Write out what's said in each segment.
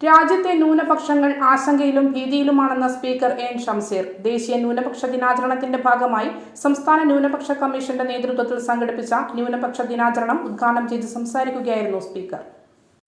രാജ്യത്തെ ന്യൂനപക്ഷങ്ങൾ ആശങ്കയിലും ഭീതിയിലുമാണെന്ന സ്പീക്കർ എൻ ഷംസീർ ദേശീയ ന്യൂനപക്ഷ ദിനാചരണത്തിന്റെ ഭാഗമായി സംസ്ഥാന ന്യൂനപക്ഷ കമ്മീഷന്റെ നേതൃത്വത്തിൽ സംഘടിപ്പിച്ച ന്യൂനപക്ഷ ദിനാചരണം ഉദ്ഘാടനം ചെയ്ത് സംസാരിക്കുകയായിരുന്നു സ്പീക്കർ.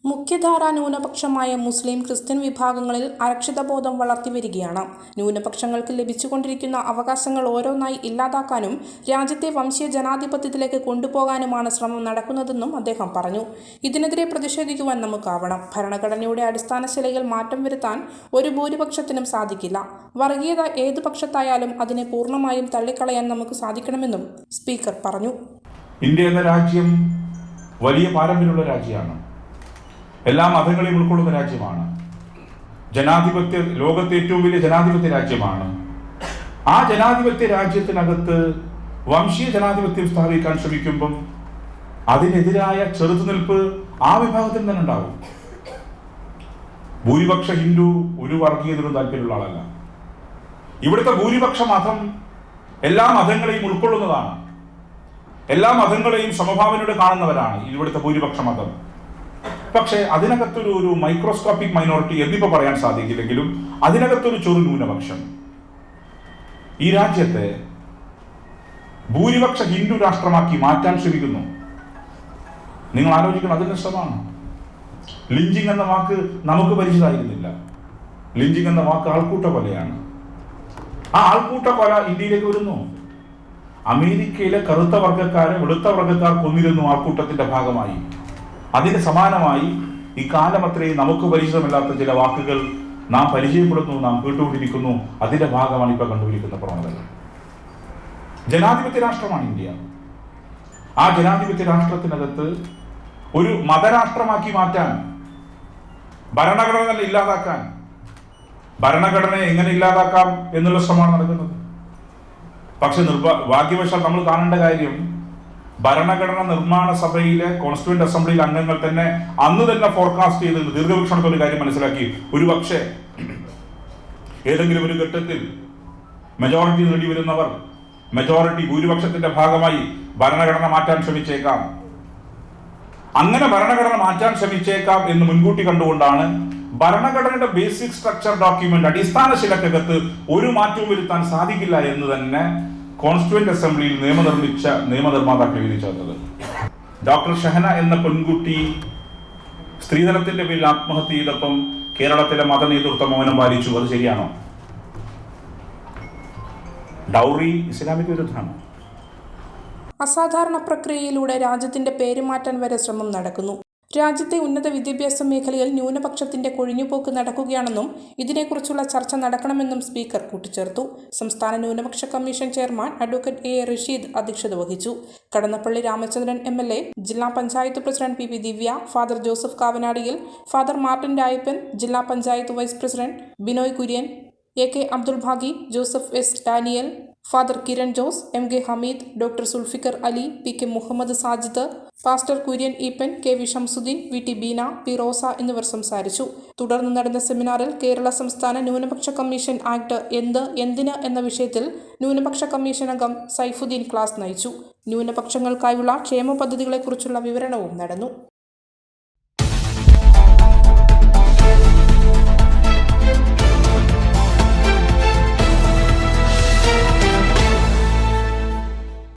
മുഖ്യധാരാ ന്യൂനപക്ഷമായ മുസ്ലിം ക്രിസ്ത്യൻ വിഭാഗങ്ങളിൽ അരക്ഷിതബോധം വളർത്തിവരികയാണ്. ന്യൂനപക്ഷങ്ങൾക്ക് ലഭിച്ചുകൊണ്ടിരിക്കുന്ന അവകാശങ്ങൾ ഓരോന്നായി ഇല്ലാതാക്കാനും രാജ്യത്തെ വംശീയ ജനാധിപത്യത്തിലേക്ക് കൊണ്ടുപോകാനുമാണ് ശ്രമം നടക്കുന്നതെന്നും അദ്ദേഹം പറഞ്ഞു. ഇതിനെതിരെ പ്രതിഷേധിക്കുവാൻ നമുക്കാവണം. ഭരണഘടനയുടെ അടിസ്ഥാന ശിലയിൽ മാറ്റം വരുത്താൻ ഒരു ഭൂരിപക്ഷത്തിനും സാധിക്കില്ല. വർഗീയത ഏതു പക്ഷത്തായാലും അതിനെ പൂർണമായും തള്ളിക്കളയാൻ നമുക്ക് സാധിക്കണമെന്നും സ്പീക്കർ പറഞ്ഞു. ഇന്ത്യ എന്ന രാജ്യം വലിയ പാരമ്പര്യമുള്ള രാജ്യമാണ്. എല്ലാ മതങ്ങളെയും ഉൾക്കൊള്ളുന്ന രാജ്യമാണ്. ജനാധിപത്യ ലോകത്തെ ഏറ്റവും വലിയ ജനാധിപത്യ രാജ്യമാണ്. ആ ജനാധിപത്യ രാജ്യത്തിനകത്ത് വംശീയ ജനാധിപത്യം സ്ഥാപിക്കാൻ ശ്രമിക്കുമ്പം അതിനെതിരായ ചെറുത്തുനിൽപ്പ് ആ വിഭാഗത്തിൽ തന്നെ ഉണ്ടാവും. ഭൂരിപക്ഷ ഹിന്ദു ഒരു വർഗീയതയോടും താല്പര്യമുള്ള ആളല്ല. ഇവിടുത്തെ ഭൂരിപക്ഷ മതം എല്ലാ മതങ്ങളെയും ഉൾക്കൊള്ളുന്നതാണ്. എല്ലാ മതങ്ങളെയും സമഭാവനയോടെ കാണുന്നവരാണ് ഇവിടുത്തെ ഭൂരിപക്ഷ മതം. പക്ഷേ അതിനകത്തൊരു ഒരു മൈക്രോസ്കോപ്പിക് മൈനോറിറ്റി എന്നിപ്പോ പറയാൻ സാധിക്കില്ലെങ്കിലും അതിനകത്തൊരു ചെറു ന്യൂനപക്ഷം. ഈ രാജ്യത്തെ ഭൂരിപക്ഷ ഹിന്ദു രാഷ്ട്രമാക്കി മാറ്റാൻ ശ്രമിക്കുന്നു. നിങ്ങൾ ആലോചിക്കണം അതിന് ശ്രമമാണ്. ലിഞ്ചിങ് എന്ന വാക്ക് നമുക്ക് പരിചിതമായിരുന്നില്ല. ലിഞ്ചിങ് എന്ന വാക്ക് ആൾക്കൂട്ട കൊലയാണ്. ആ ആൾക്കൂട്ട കൊല ഇന്ത്യയിലേക്ക് വരുന്നു. അമേരിക്കയിലെ കറുത്ത വർഗക്കാരെ വെളുത്ത വർഗക്കാർ കൊന്നിരുന്നു ആൾക്കൂട്ടത്തിന്റെ ഭാഗമായി. അതിന് സമാനമായി ഈ കാലം അത്രയും നമുക്ക് പരിചിതമല്ലാത്ത ചില വാക്കുകൾ നാം പരിചയപ്പെടുന്നു നാം കേട്ടുകൊണ്ടിരിക്കുന്നു. അതിന്റെ ഭാഗമാണ് ഇപ്പൊ കണ്ടുപിടിക്കുന്ന പ്രവണതകൾ. ജനാധിപത്യ രാഷ്ട്രമാണ് ഇന്ത്യ. ആ ജനാധിപത്യ രാഷ്ട്രത്തിനകത്ത് ഒരു മതരാഷ്ട്രമാക്കി മാറ്റാൻ ഭരണഘടന ഇല്ലാതാക്കാൻ ഭരണഘടനയെ എങ്ങനെ ഇല്ലാതാക്കാം എന്നുള്ള ശ്രമമാണ് നടക്കുന്നത്. പക്ഷെ നിർഭാഗ്യവശാൽ നമ്മൾ കാണേണ്ട കാര്യം ഭരണഘടന നിർമ്മാണ സഭയിലെ കോൺസ്റ്റിറ്റ്യൂന്റ് അസംബ്ലിയിൽ അംഗങ്ങൾ തന്നെ അന്ന് തന്നെ ഫോർകാസ്റ്റ് ചെയ്ത് ദീർഘവീക്ഷണത്തിൽ കാര്യം മനസ്സിലാക്കി. ഒരു പക്ഷേ ഏതെങ്കിലും ഒരു ഘട്ടത്തിൽ മെജോറിറ്റി നേടി വരുന്നവർ മെജോറിറ്റി ഭൂരിപക്ഷത്തിന്റെ ഭാഗമായി ഭരണഘടന മാറ്റാൻ ശ്രമിച്ചേക്കാം. അങ്ങനെ ഭരണഘടന മാറ്റാൻ ശ്രമിച്ചേക്കാം എന്ന് മുൻകൂട്ടി കണ്ടുകൊണ്ടാണ് ഭരണഘടനയുടെ ബേസിക് സ്ട്രക്ചർ ഡോക്യുമെന്റ് അടിസ്ഥാന ശിലക്കകത്ത് ഒരു മാറ്റവും വരുത്താൻ സാധിക്കില്ല എന്ന് തന്നെ കോൺസ്റ്റിറ്റ്യൂന്റ് അസംബ്ലിയിൽ നിയമനിർമ്മിച്ച നിയമനിർമ്മാതാക്കൾ എഴുതി ചേർത്തത്. ഡോക്ടർ ഷഹന എന്ന പെൺകുട്ടി സ്ത്രീധനത്തിന്റെ പേരിൽ ആത്മഹത്യ ചെയ്തപ്പം കേരളത്തിലെ മത നേതൃത്വം മൗനം പാലിച്ചു അത് ശരിയാണോ? ഡൗറി ഇസ്ലാമിക് വിരുദ്ധമാണ് അസാധാരണ പ്രക്രിയയിലൂടെ രാജ്യത്തിന്റെ പേരുമാറ്റം വരെ ശ്രമം നടക്കുന്നു. രാജ്യത്തെ ഉന്നത വിദ്യാഭ്യാസ മേഖലയിൽ ന്യൂനപക്ഷത്തിന്റെ കൊഴിഞ്ഞുപോക്ക് നടക്കുകയാണെന്നും ഇതിനെക്കുറിച്ചുള്ള ചർച്ച നടക്കണമെന്നും സ്പീക്കർ കൂട്ടിച്ചേർത്തു. സംസ്ഥാന ന്യൂനപക്ഷ commission chairman advocate A. Rasheed അധ്യക്ഷത വഹിച്ചു. Kadannappally Ramachandran M. L. A ജില്ലാ panchayat president P. Divya father Joseph Kavanadiyil father Martin Rayappan ജില്ലാ panchayat vice president Binoy Kurian A. K. Abdul Bhagi Joseph S. Daniel father Kiran Jose M. K. Hameed doctor Sulfikar Ali P. K. Muhammad Sajid pastor Kurian Eapen K V Shamsuddin V T Beena P Rosa എന്നിവർ സംസാരിച്ചു. തുടർന്ന് നടന്ന സെമിനാറിൽ കേരള സംസ്ഥാന ന്യൂനപക്ഷ commission act എന്ത് എന്തിന് എന്ന വിഷയത്തിൽ ന്യൂനപക്ഷ കമ്മീഷൻ അംഗം സൈഫുദ്ദീൻ ക്ലാസ് നയിച്ചു. ന്യൂനപക്ഷങ്ങൾക്കായുള്ള ക്ഷേമ പദ്ധതികളെക്കുറിച്ചുള്ള വിവരണവും നടന്നു.